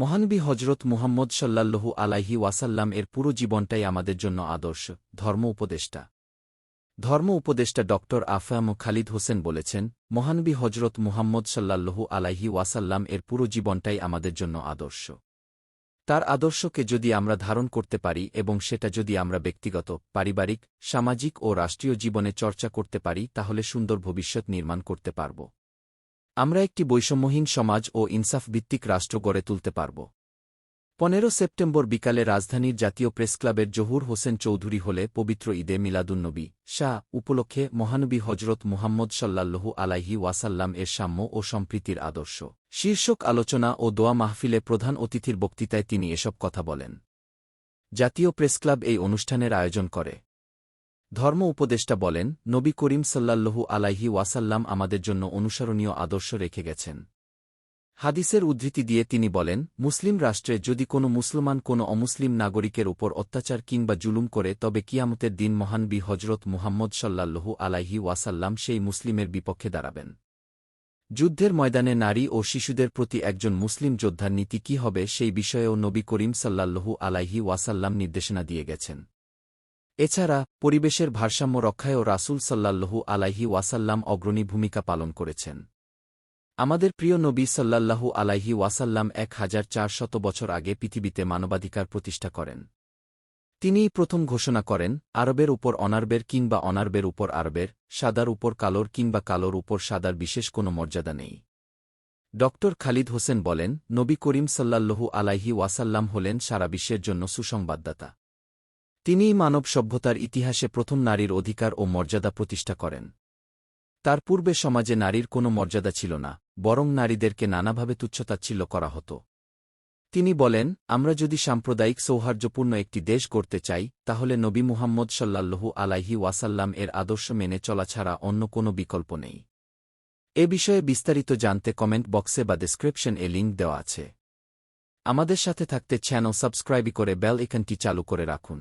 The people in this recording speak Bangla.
মহানবী হজরত মুহাম্মদ সাল্লাল্লাহু আলাইহি ওয়াসাল্লাম এর পুরো জীবনটাই আমাদের জন্য আদর্শ, ধর্ম উপদেষ্টা। ধর্ম উপদেষ্টা ড. আফাম খালিদ হোসেন বলেছেন, মহানবী হজরত মুহাম্মদ সাল্লাল্লাহু আলাইহি ওয়াসাল্লাম এর পুরো জীবনটাই আমাদের জন্য আদর্শ। তার আদর্শকে যদি আমরা ধারণ করতে পারি এবং সেটা যদি আমরা ব্যক্তিগত, পারিবারিক, সামাজিক ও রাষ্ট্রীয় জীবনে চর্চা করতে পারি, তাহলে সুন্দর ভবিষ্যৎ নির্মাণ করতে পারব। আমরা একটি বৈষম্যহীন সমাজ ও ইনসাফ ভিত্তিক রাষ্ট্র গড়ে তুলতে পারব। পনেরো সেপ্টেম্বর বিকালে রাজধানীর জাতীয় প্রেসক্লাবের জহুর হোসেন চৌধুরী হলে পবিত্র ঈদে মিলাদুন্নবী শাহ উপলক্ষে মহানবী হজরত মুহাম্মদ সাল্লাল্লহু আলাইহি ওয়াসাল্লাম এর সাম্য ও সম্প্রীতির আদর্শ। শীর্ষক আলোচনা ও দোয়া মাহফিলে প্রধান অতিথির বক্তৃতায় তিনি এসব কথা বলেন। জাতীয় প্রেসক্লাব এই অনুষ্ঠানের আয়োজন করে। ধর্ম উপদেষ্টা বলেন, নবী করিম সাল্লাল্লহু আলাইহি ওয়াসাল্লাম আমাদের জন্য অনুসরণীয় আদর্শ রেখে গেছেন। হাদিসের উদ্ধৃতি দিয়ে তিনি বলেন, মুসলিম রাষ্ট্রে যদি কোনো মুসলমান কোনো অমুসলিম নাগরিকের উপর অত্যাচার কিংবা জুলুম করে, তবে কিয়ামতের দিন মহান বি হজরত মুহাম্মদ সাল্লাল্লহু আলাইহি ওয়াসাল্লাম সেই মুসলিমের বিপক্ষে দাঁড়াবেন। যুদ্ধের ময়দানে নারী ও শিশুদের প্রতি একজন মুসলিম যোদ্ধার নীতি কী হবে সেই বিষয়েও নবী করিম সাল্লাল্লহু আলাইহি ওয়াসাল্লাম নির্দেশনা দিয়ে গেছেন। এছাড়া, পরিবেশের ভারসাম্য রক্ষায়ও রাসূল সাল্লাল্লহু আলাইহি ওয়াসাল্লাম অগ্রণী ভূমিকা পালন করেছেন। আমাদের প্রিয় নবী সাল্লাল্লাহু আলাইহি ওয়াসাল্লাম এক হাজার চারশত বছর আগে পৃথিবীতে মানবাধিকার প্রতিষ্ঠা করেন। তিনিই প্রথম ঘোষণা করেন, আরবের উপর অনারবের কিংবা অনারবের উপর আরবের, সাদার উপর কালোর কিংবা কালোর উপর সাদার বিশেষ কোনো মর্যাদা নেই। ড. খালিদ হোসেন বলেন, নবী করিম সাল্লাল্লহু আলাইহি ওয়াসাল্লাম হলেন সারা বিশ্বের জন্য সুসংবাদদাতা। তিনিই মানব সভ্যতার ইতিহাসে প্রথম নারীর অধিকার ও মর্যাদা প্রতিষ্ঠা করেন। তার পূর্বে সমাজে নারীর কোনো মর্যাদা ছিল না, বরং নারীদেরকে নানাভাবে তুচ্ছতাচ্ছিল্য করা হতো। তিনি বলেন, আমরা যদি সাম্প্রদায়িক সৌহার্দ্যপূর্ণ একটি দেশ গড়তে চাই, তাহলে নবী মুহাম্মদ সাল্লাল্লহু আলাইহি ওয়াসাল্লাম এর আদর্শ মেনে চলা ছাড়া অন্য কোনো বিকল্প নেই। এ বিষয়ে বিস্তারিত জানতে কমেন্ট বক্সে বা ডেসক্রিপশন এ লিঙ্ক দেওয়া আছে। আমাদের সাথে থাকতে চ্যানেল সাবস্ক্রাইব করে বেল এখানটি চালু করে রাখুন।